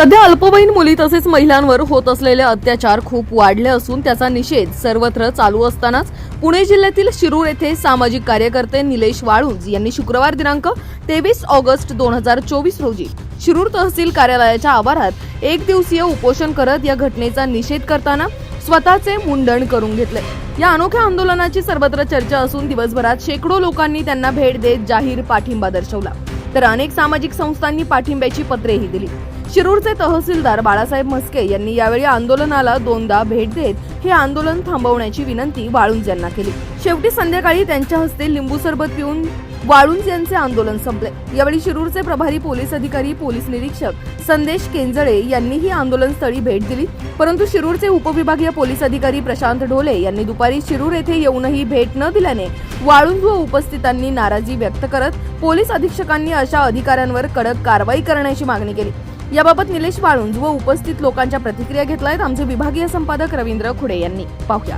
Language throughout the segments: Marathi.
सध्या अल्पवयीन मुली तसेच महिलांवर होत असलेले अत्याचार खूप वाढले असून त्याचा निषेध सर्वत्र चालू असतानाच पुणे जिल्ह्यातील शिरूर येथे सामाजिक कार्यकर्ते निलेश वाळुंज यांनी शुक्रवार दिनांक तेवीस ऑगस्ट दोन हजार चोवीस रोजी शिरूर तहसील कार्यालयाच्या आवारात एक दिवसीय उपोषण करत या घटनेचा निषेध करताना स्वतःचे मुंडण करून घेतले. या अनोख्या आंदोलनाची सर्वत्र चर्चा असून दिवसभरात शेकडो लोकांनी त्यांना भेट देत जाहीर पाठिंबा दर्शवला. तर अनेक सामाजिक संस्थांनी पाठिंब्याची पत्रेही दिली. शिरूरचे तहसीलदार बाळासाहेब म्हस्के यांनी यावेळी आंदोलनाला दोनदा भेट देत हे आंदोलन थांबवण्याची विनंती वाळुंज यांना केली. शेवटी संध्याकाळी त्यांच्या हस्ते लिंबू सरबत पिऊन वाळुंज यांचे आंदोलन संपले. यावेळी शिरूरचे प्रभारी पोलीस अधिकारी पोलीस निरीक्षक संदेश केंजळे यांनीही आंदोलनस्थळी भेट दिली. परंतु शिरूरचे उपविभागीय पोलीस अधिकारी प्रशांत ढोले यांनी दुपारी शिरूर येथे येऊनही भेट न दिल्याने वाळुंज व उपस्थितांनी नाराजी व्यक्त करत पोलीस अधीक्षकांनी अशा अधिकाऱ्यांवर कडक कारवाई करण्याची मागणी केली. याबाबत निलेश वाळुंज व उपस्थित लोकांच्या प्रतिक्रिया घेतल्यात आमचे विभागीय संपादक रवींद्र खुडे यांनी. पाहूया.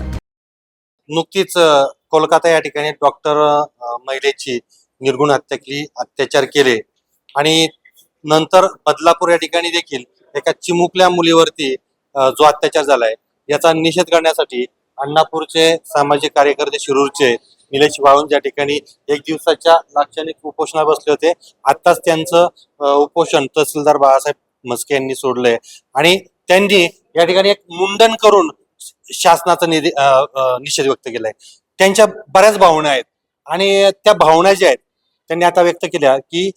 नुकतीच कोलकाता या ठिकाणी डॉक्टर महिलेची निर्गुण हत्या केली अत्याचार केले. आणि नंतर बदलापूर या ठिकाणी देखील एका चिमुकल्या मुलीवरती जो अत्याचार झालाय याचा निषेध करण्यासाठी अण्णापूरचे सामाजिक कार्यकर्ते शिरूरचे निलेश वाळून ज्या ठिकाणी एक दिवसाच्या लाक्षणिक उपोषणा बसले होते आत्ताच त्यांचं उपोषण तहसीलदार बाळासाहेब म्हस्के यांनी सोडलंय. आणि त्यांनी या ठिकाणी एक मुंडन करून शासनाचा निधी निषेध व्यक्त केलाय. त्यांच्या बऱ्याच भावना आहेत. आणि त्या भावना ज्या आहेत त्यांनी आता व्यक्त केल्या की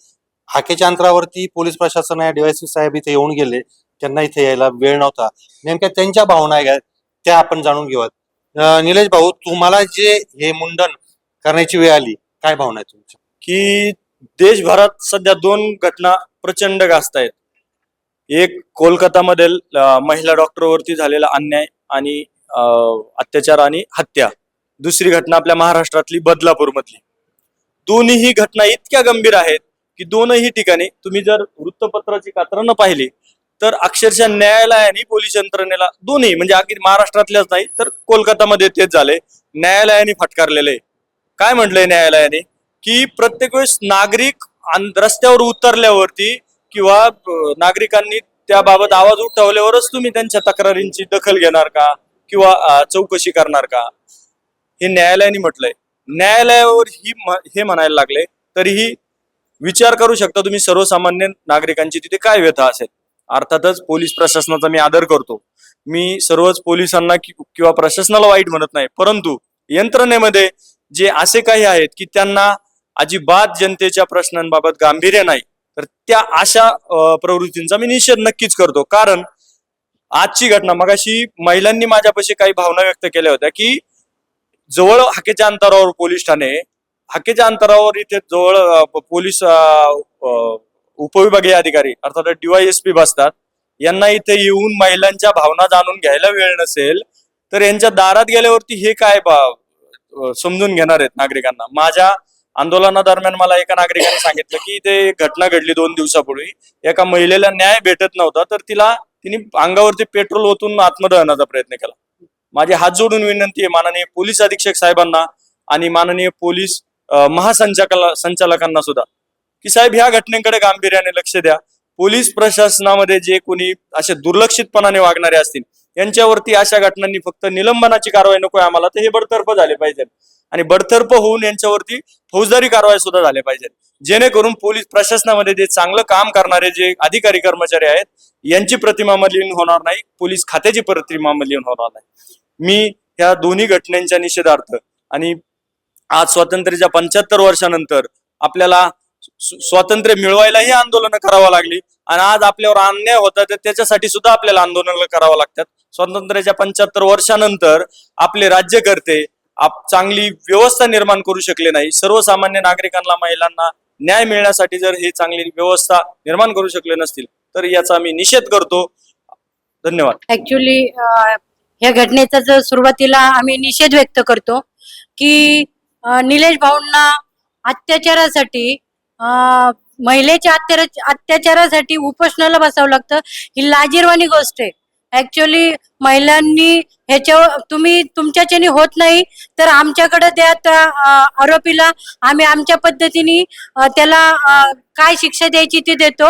हाकेच्या अंतरावरती पोलीस प्रशासन या डीवायसी साहेब इथे येऊन गेले. त्यांना इथे यायला वेळ नव्हता. नेमक्या त्यांच्या भावना आहेत त्या आपण जाणून घेऊयात. निलेश भाऊ तुम्हाला जे हे मुंडन करण्याची वेळ आली. काय भावना आहे तुमची की देशभरात सध्या दोन घटना प्रचंड गाजत आहेत एक कोलकातामधील महिला डॉक्टरवरती झालेला अन्याय आणि अत्याचार आणि हत्या. दुसरी घटना आपल्या महाराष्ट्रातली बदलापूरमधली. दोन्हीही घटना इतक्या गंभीर आहेत की दोनही ठिकाणी तुम्ही जर वृत्तपत्राची कात्रनं पाहिली तर अक्षरशः न्यायालयाने पोलीस यंत्रणेला दोन्ही म्हणजे अगदी महाराष्ट्रातल्याच नाही तर कोलकातामध्ये तेच झाले न्यायालयाने फटकारलेले आहे. काय म्हटलंय न्यायालयाने? की प्रत्येक वेळेस नागरिक रस्त्यावर उतरल्यावरती किंवा नागरिकांनी त्याबाबत आवाज उठवल्यावरच तुम्ही त्यांच्या तक्रारींची दखल घेणार का? किंवा चौकशी करणार का? हे न्यायालयाने म्हटलंय. न्यायालयावर ही हे म्हणायला लागले तरीही विचार करू शकता तुम्ही सर्वसामान्य नागरिकांची तिथे काय व्यथा असेल. अर्थातच पोलीस प्रशासनाचा मी आदर करतो. मी सर्वच पोलिसांना किंवा प्रशासनाला वाईट म्हणत नाही परंतु यंत्रणेमध्ये जे असे काही आहेत की त्यांना अजिबात जनतेच्या प्रश्नांबाबत गांभीर्य नाही तर त्या अशा प्रवृत्तींचा मी निषेध नक्कीच करतो. कारण आजची घटना मगाशी महिलांनी माझ्यापाशी काही भावना व्यक्त केल्या होत्या की जवळ हाकेच्या अंतरावर पोलीस ठाणे हाकेच्या अंतरावर इथे जवळ पोलीस उपविभागीय अधिकारी अर्थात डीवायएसपी बसतात. यांना इथे येऊन महिलांच्या भावना जाणून घ्यायला वेळ नसेल तर यांच्या दारात गेल्यावरती हे काय बा समजून घेणार आहेत नागरिकांना. माझ्या आंदोलनादरम्यान मला एका नागरिकाने सांगितलं की ते घटना घडली दोन दिवसापूर्वी. एका महिलेला न्याय भेटत नव्हता तर तिला तिने अंगावरती पेट्रोल ओतून आत्मदहनाचा प्रयत्न केला. माझी हात जोडून विनंती आहे माननीय पोलीस अधीक्षक साहेबांना आणि माननीय पोलीस अं, संचालकांना सुद्धा. की साहेब ह्या घटनेकडे गांभीर्याने लक्ष द्या. पोलीस प्रशासनामध्ये जे कोणी असे दुर्लक्षितपणाने वागणारे असतील यांच्यावरती अशा घटनांनी फक्त निलंबनाची कारवाई नको आहे आम्हाला. तर हे बडतर्फ झाले पाहिजेत आणि बडतर्फ होऊन यांच्यावरती फौजदारी कारवाई सुद्धा झाल्या पाहिजेत जेणेकरून पोलीस प्रशासनामध्ये जे चांगलं काम करणारे जे अधिकारी कर्मचारी आहेत यांची प्रतिमा मलिन होणार नाही पोलीस खात्याची प्रतिमा मलिन होणार नाही. मी ह्या दोन्ही घटनांच्या निषेधार्थ आणि आज स्वातंत्र्याच्या पंच्याहत्तर वर्षानंतर आपल्याला स्वातंत्र्य मिळवायलाही आंदोलनं करावं लागली. आणि आज आपल्यावर अन्याय होता तर त्याच्यासाठी सुद्धा आपल्याला आंदोलनं करावं लागतात. स्वातंत्र्याच्या पंच्याहत्तर वर्षानंतर आपले राज्यकर्ते आप चांगली व्यवस्था निर्माण करू शकले नाही. सर्वसामान्य नागरिकांना महिलांना न्याय मिळण्यासाठी जर हे चांगली व्यवस्था निर्माण करू शकले नसतील तर याचा मी निषेध करतो. धन्यवाद. ऍक्च्युली ह्या घटनेचा जर सुरुवातीला आम्ही निषेध व्यक्त करतो की निलेश भाऊंना अत्याचारासाठी महिलेच्या अत्याचारासाठी उपोषणाला बसावं लागतं. ही लाजीरवाणी गोष्ट आहे. ऍक्च्युली महिलांनी ह्याच्यावर तुम्ही तुमच्याच्याने होत नाही तर आमच्याकडे द्या त्या आरोपीला. आम्ही आमच्या पद्धतीने त्याला काय शिक्षा द्यायची ती देतो.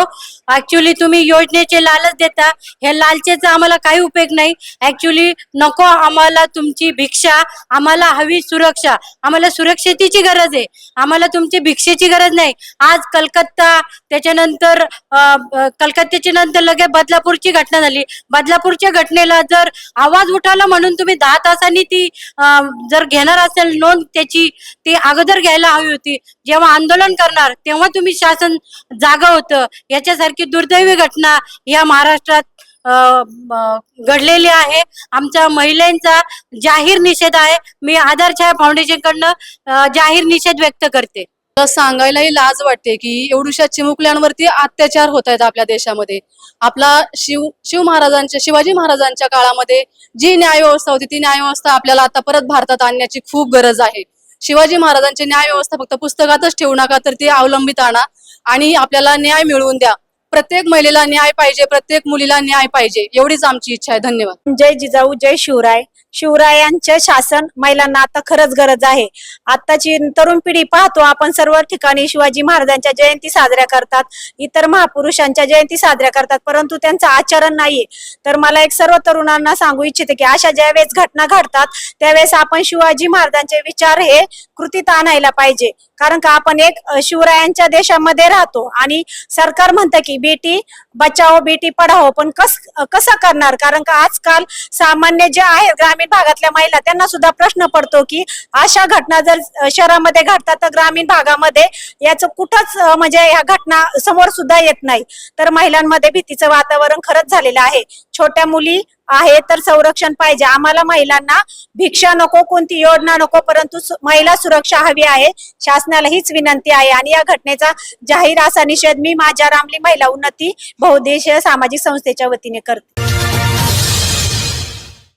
ऍक्च्युली तुम्ही योजनेचे लालच देता. ह्या लालचेचा आम्हाला काही उपयोग नाही. ऍक्च्युली नको आम्हाला तुमची भिक्षा. आम्हाला हवी सुरक्षा. आम्हाला सुरक्षितेची गरज आहे. आम्हाला तुमची भिक्षेची गरज नाही. आज कलकत्ता त्याच्यानंतर कलकत्त्याच्या नंतर लगेच बदलापूरची घटना झाली. बदलापूरच्या घटनेला जर आवाज उठाला म्हणून तुम्ही दहा तासांनी ती जर घेणार असेल नोंद त्याची ती अगोदर घ्यायला हवी होती. जेव्हा आंदोलन करणार तेव्हा तुम्ही शासन जागा होतं. याच्यासारखी दुर्दैवी घटना या महाराष्ट्रात घडलेली आहे. आमच्या महिलांचा जाहीर निषेध आहे. मी आधार छाया फाउंडेशन कडनं जाहीर निषेध व्यक्त करते. सांगायलाही लाज वाटते की एवढ्याशा चिमुकल्यांवरती अत्याचार होत आहेत आपल्या देशामध्ये. आपला शिव शिव महाराजांच्या शिवाजी महाराजांच्या काळामध्ये जी न्याय व्यवस्था होती ती न्याय व्यवस्था आपल्याला आता परत भारतात आणण्याची खूप गरज आहे. शिवाजी महाराजांची न्याय व्यवस्था फक्त पुस्तकातच ठेवू नका तर ती अवलंबित आणा आणि आपल्याला न्याय मिळवून द्या. प्रत्येक महिलेला न्याय पाहिजे प्रत्येक मुलीला न्याय पाहिजे एवढीच आमची इच्छा आहे. धन्यवाद. जय जिजाऊ जय शिवराय. शिवरायांचे शासन महिलांना आता खरंच गरज आहे. आताची तरुण पिढी पाहतो आपण सर्व ठिकाणी शिवाजी महाराजांच्या जयंती साजऱ्या करतात. इतर महापुरुषांच्या जयंती साजऱ्या करतात परंतु त्यांचं आचरण नाहीये. तर मला एक सर्व तरुणांना सांगू इच्छिते की अशा ज्यावेळेस घटना घडतात त्यावेळेस आपण शिवाजी महाराजांचे विचार हे कृतीत आणायला पाहिजे. कारण का आपण एक शिवरायांच्या देशामध्ये राहतो आणि सरकार म्हणतं की बेटी बचाओ बेटी पढाओ. पण कस कसं करणार? कारण का आजकाल सामान्य जे आहे ग्रामीण भागातल्या महिला त्यांना सुद्धा प्रश्न पडतो की अशा घटना जर शहरामध्ये घडतात तर ग्रामीण भागामध्ये याचं कुठंच म्हणजे ह्या घटना समोर सुद्धा येत नाही. तर महिलांमध्ये भीतीचं वातावरण खरंच झालेलं आहे. छोट्या मुली आहे तर संरक्षण पाहिजे. आम्हाला महिलांना भिक्षा नको कोणती योजना नको परंतु महिला सुरक्षा हवी आहे. शासनाला हीच विनंती आहे आणि या घटनेचा जाहीर असा निषेध मी माझ्या रामली महिला उन्नती बहुदेशीय सामाजिक संस्थेच्या वतीने करते.